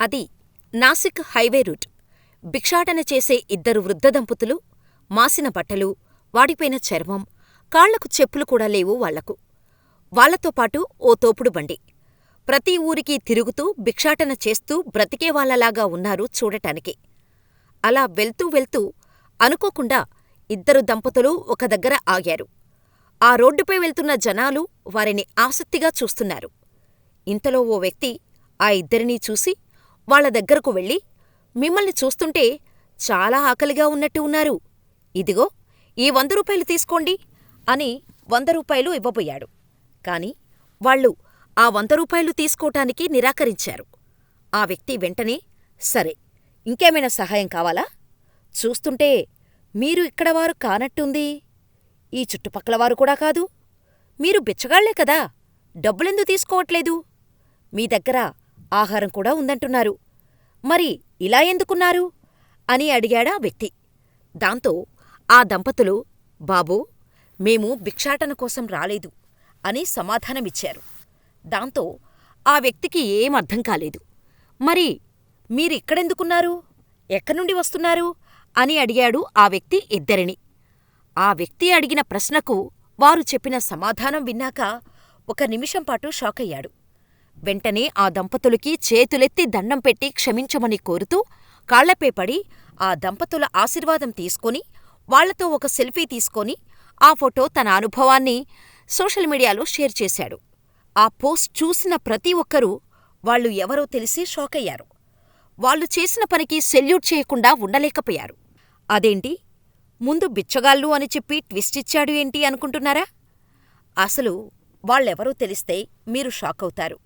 అది Nashik highway route. భిక్షాటన చేసే ఇద్దరు వృద్ధ దంపతులు, మాసిన బట్టలు, వాడిపోయిన చర్మం, కాళ్ళకు చెప్పులు కూడా లేవు వాళ్ళకు. పాటు ఓ తోపుడు బండి. ప్రతి ఊరికీ తిరుగుతూ భిక్షాటన చేస్తూ బ్రతికేవాళ్ళలాగా ఉన్నారు చూడటానికి. అలా వెళ్తూ వెళ్తూ అనుకోకుండా ఇద్దరు దంపతులు ఒక దగ్గర ఆగారు. ఆ రోడ్డుపై వెళ్తున్న జనాలు వారిని ఆసక్తిగా చూస్తున్నారు. ఇంతలో ఓ వ్యక్తి ఆ ఇద్దరినీ చూసి వాళ్ళ దగ్గరకు వెళ్ళి మిమ్మల్ని చూస్తుంటే చాలా ఆకలిగా ఉన్నట్టు ఉన్నారు. ఇదిగో ఈ వంద రూపాయలు తీసుకోండి అని వంద రూపాయలు ఇవ్వబోయాడు. కాని వాళ్ళు ఆ వంద రూపాయలు తీసుకోటానికి నిరాకరించారు. ఆ వ్యక్తి వెంటనే సరే, ఇంకేమైనా సహాయం కావాలా? చూస్తుంటే మీరు ఇక్కడవారు కానట్టుంది. ఈ చుట్టుపక్కలవారు కూడా కాదు. మీరు బిచ్చగాళ్ళే కదా, డబ్బులెందుకు తీసుకోవట్లేదు? మీ దగ్గర ఆహారం కూడా ఉందంటున్నారు. మరి ఇలా ఎందుకున్నారు? అని అడిగాడా వ్యక్తి. దాంతో ఆ దంపతులు బాబూ, మేము భిక్షాటన కోసం రాలేదు అని సమాధానమిచ్చారు. దాంతో ఆ వ్యక్తికి ఏం అర్థం కాలేదు. మరి మీరిక్కడెందుకున్నారు? ఎక్కడ్నుండి వస్తున్నారు? అని అడిగాడు ఆ వ్యక్తి ఇద్దరినీ. ఆ వ్యక్తి అడిగిన ప్రశ్నకు వారు చెప్పిన సమాధానం విన్నాక ఒక నిమిషంపాటు షాకయ్యాడు. వెంటనే ఆ దంపతులకి చేతులెత్తి దండం పెట్టి క్షమించమని కోరుతూ కాళ్ళపై పడి ఆ దంపతుల ఆశీర్వాదం తీసుకుని వాళ్ళతో ఒక సెల్ఫీ తీసుకొని ఆ ఫోటో తన అనుభవాన్ని సోషల్ మీడియాలో షేర్ చేశాడు. ఆ పోస్ట్ చూసిన ప్రతి ఒక్కరూ వాళ్ళు ఎవరో తెలిసి షాకయ్యారు. వాళ్ళు చేసిన పనికి సెల్యూట్ చేయకుండా ఉండలేకపోయారు. అదేంటి ముందు బిచ్చగాళ్ళు అని చెప్పి ట్విస్టిచ్చాడు ఏంటి అనుకుంటున్నారా? అసలు వాళ్ళెవరో తెలిస్తే మీరు షాకవుతారు.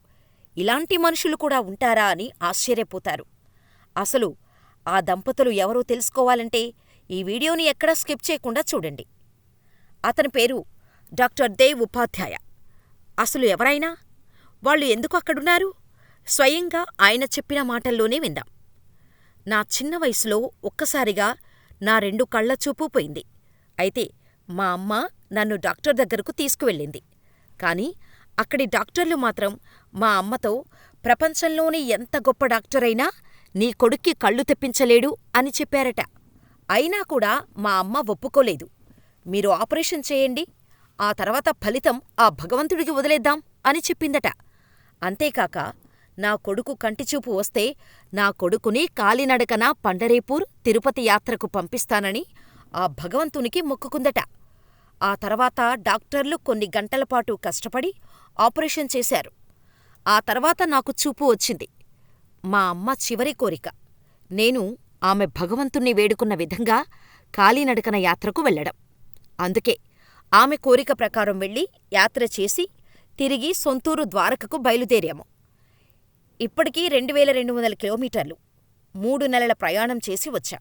ఇలాంటి మనుషులు కూడా ఉంటారా అని ఆశ్చర్యపోతారు. అసలు ఆ దంపతులు ఎవరో తెలుసుకోవాలంటే ఈ వీడియోని ఎక్కడా స్కిప్ చేయకుండా చూడండి. అతని పేరు డాక్టర్ దేవ్ ఉపాధ్యాయ. అసలు ఎవరైనా వాళ్ళు ఎందుకు అక్కడున్నారు? స్వయంగా ఆయన చెప్పిన మాటల్లోనే విందాం. నా చిన్న వయసులో ఒక్కసారిగా నా రెండు కళ్ళ చూపు పోయింది. అయితే మా అమ్మ నన్ను డాక్టర్ దగ్గరకు తీసుకువెళ్ళింది. కాని అక్కడి డాక్టర్లు మాత్రం మా అమ్మతో ప్రపంచంలోనే ఎంత గొప్ప డాక్టరైనా నీ కొడుక్కి కళ్ళు తెప్పించలేడు అని చెప్పారట. అయినా కూడా మా అమ్మ ఒప్పుకోలేదు. మీరు ఆపరేషన్ చేయండి, ఆ తర్వాత ఫలితం ఆ భగవంతుడికి వదిలేద్దాం అని చెప్పిందట. అంతేకాక నా కొడుకు కంటిచూపు వస్తే నా కొడుకుని కాలినడకన పండరీపూర్, తిరుపతి యాత్రకు పంపిస్తానని ఆ భగవంతునికి మొక్కుకుందట. ఆ తర్వాత డాక్టర్లు కొన్ని గంటలపాటు కష్టపడి ఆపరేషన్ చేశారు. ఆ తర్వాత నాకు చూపు వచ్చింది. మా అమ్మ చివరి కోరిక నేను ఆమె భగవంతుణ్ణి వేడుకున్న విధంగా కాలినడకన యాత్రకు వెళ్ళడం. అందుకే ఆమె కోరిక ప్రకారం వెళ్ళి యాత్ర చేసి తిరిగి సొంతూరు ద్వారకకు బయలుదేరాము. ఇప్పటికి రెండువేల రెండు వందల కిలోమీటర్లు. మూడు నెలల ప్రయాణం చేసి వచ్చాం.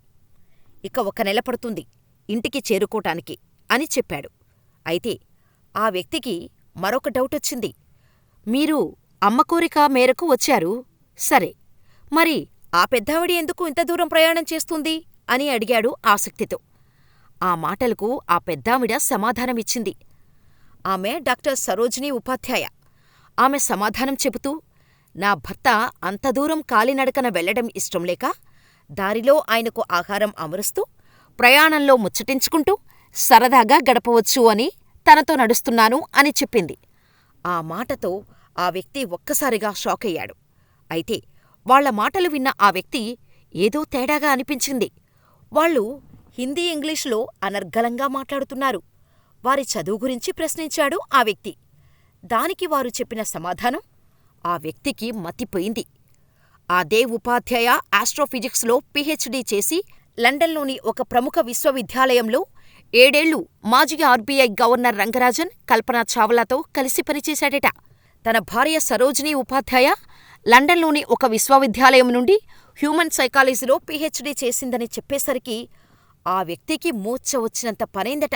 ఇక ఒక నెల పడుతుంది ఇంటికి చేరుకోటానికి అని చెప్పాడు. అయితే ఆ వ్యక్తికి మరొక డౌటొచ్చింది. మీరు అమ్మ కోరిక మేరకు వచ్చారు. సరే, మరి ఆ పెద్దావిడ ఎందుకు ఇంత దూరం ప్రయాణం చేస్తుంది? అని అడిగాడు ఆసక్తితో. ఆ మాటలకు ఆ పెద్దావిడ సమాధానమిచ్చింది. ఆమె డాక్టర్ సరోజినీ ఉపాధ్యాయ. ఆమె సమాధానం చెబుతూ నా భర్త అంత దూరం కాలినడకన వెళ్ళడం ఇష్టంలేక దారిలో ఆయనకు ఆహారం అమరుస్తూ, ప్రయాణంలో ముచ్చటించుకుంటూ సరదాగా గడపవచ్చు అని తనతో నడుస్తున్నాను అని చెప్పింది. ఆ మాటతో ఆ వ్యక్తి ఒక్కసారిగా షాకయ్యాడు. అయితే వాళ్ళ మాటలు విన్న ఆ వ్యక్తి ఏదో తేడాగా అనిపించింది. వాళ్ళు హిందీ ఇంగ్లీషులో అనర్గళంగా మాట్లాడుతున్నారు. వారి చదువు గురించి ప్రశ్నించాడు ఆ వ్యక్తి. దానికి వారు చెప్పిన సమాధానం ఆ వ్యక్తికి మతిపోయింది. ఆ దేవ్ ఉపాధ్యాయ ఆస్ట్రోఫిజిక్స్లో పిహెచ్డి చేసి లండన్లోని ఒక ప్రముఖ విశ్వవిద్యాలయంలో ఏడేళ్ళు మాజీ ఆర్బీఐ గవర్నర్ రంగరాజన్, కల్పనా చావ్లాతో కలిసి పనిచేశాడట. తన భార్య సరోజినీ ఉపాధ్యాయ లండన్లోని ఒక విశ్వవిద్యాలయం నుండి హ్యూమన్ సైకాలజీలో పీహెచ్డీ చేసిందని చెప్పేసరికి ఆ వ్యక్తికి మూర్ఛ వచ్చినంత పనైందట.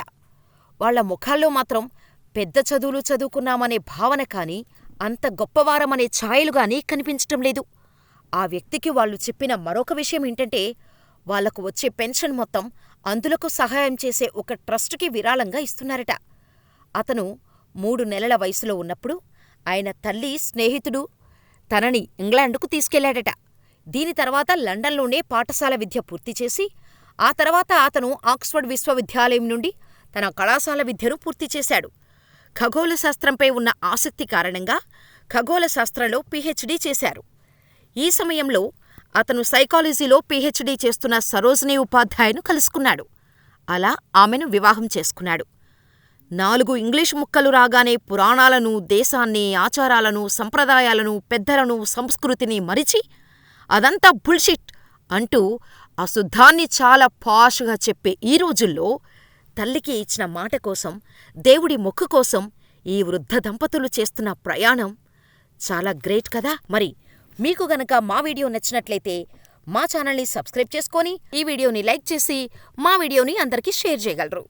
వాళ్ళ ముఖాల్లో మాత్రం పెద్ద చదువులు చదువుకున్నామనే భావన కానీ, అంత గొప్పవారమనే ఛాయలు గానీ కనిపించటం లేదు. ఆ వ్యక్తికి వాళ్ళు చెప్పిన మరొక విషయం ఏంటంటే వాళ్ళకు వచ్చే పెన్షన్ మొత్తం అంధులకు సహాయం చేసే ఒక ట్రస్టుకి విరాళంగా ఇస్తున్నారట. అతను మూడు నెలల వయసులో ఉన్నప్పుడు ఆయన తల్లి స్నేహితుడు తనని ఇంగ్లాండుకు తీసుకెళ్ళాడట. దీని తర్వాత లండన్లోనే పాఠశాల విద్య పూర్తి చేసి, ఆ తర్వాత అతను ఆక్స్ఫర్డ్ విశ్వవిద్యాలయం నుండి తన కళాశాల విద్యను పూర్తి చేశాడు. ఖగోళ శాస్త్రంపై ఉన్న ఆసక్తి కారణంగా ఖగోళ శాస్త్రంలో పీహెచ్డీ చేశారు. ఈ సమయంలో అతను సైకాలజీలో పీహెచ్డీ చేస్తున్న సరోజినీ ఉపాధ్యాయను కలుసుకున్నాడు. అలా ఆమెను వివాహం చేసుకున్నాడు. నాలుగు ఇంగ్లీషు ముక్కలు రాగానే పురాణాలను, దేశాన్ని, ఆచారాలను, సంప్రదాయాలను, పెద్దలను, సంస్కృతిని మరిచి అదంతా బుల్షిట్ అంటూ అశుద్ధాన్ని చాలా పాష్గా చెప్పే ఈ రోజుల్లో తల్లికి ఇచ్చిన మాట కోసం, దేవుడి మొక్కు కోసం ఈ వృద్ధ దంపతులు చేస్తున్న ప్రయాణం చాలా గ్రేట్ కదా! మరి మీకు గనక మా వీడియో నచ్చినట్లయితే మా ఛానల్ని సబ్స్క్రైబ్ చేసుకొని, ఈ వీడియోని లైక్ చేసి, మా వీడియోని అందరికీ షేర్ చేయగలరు.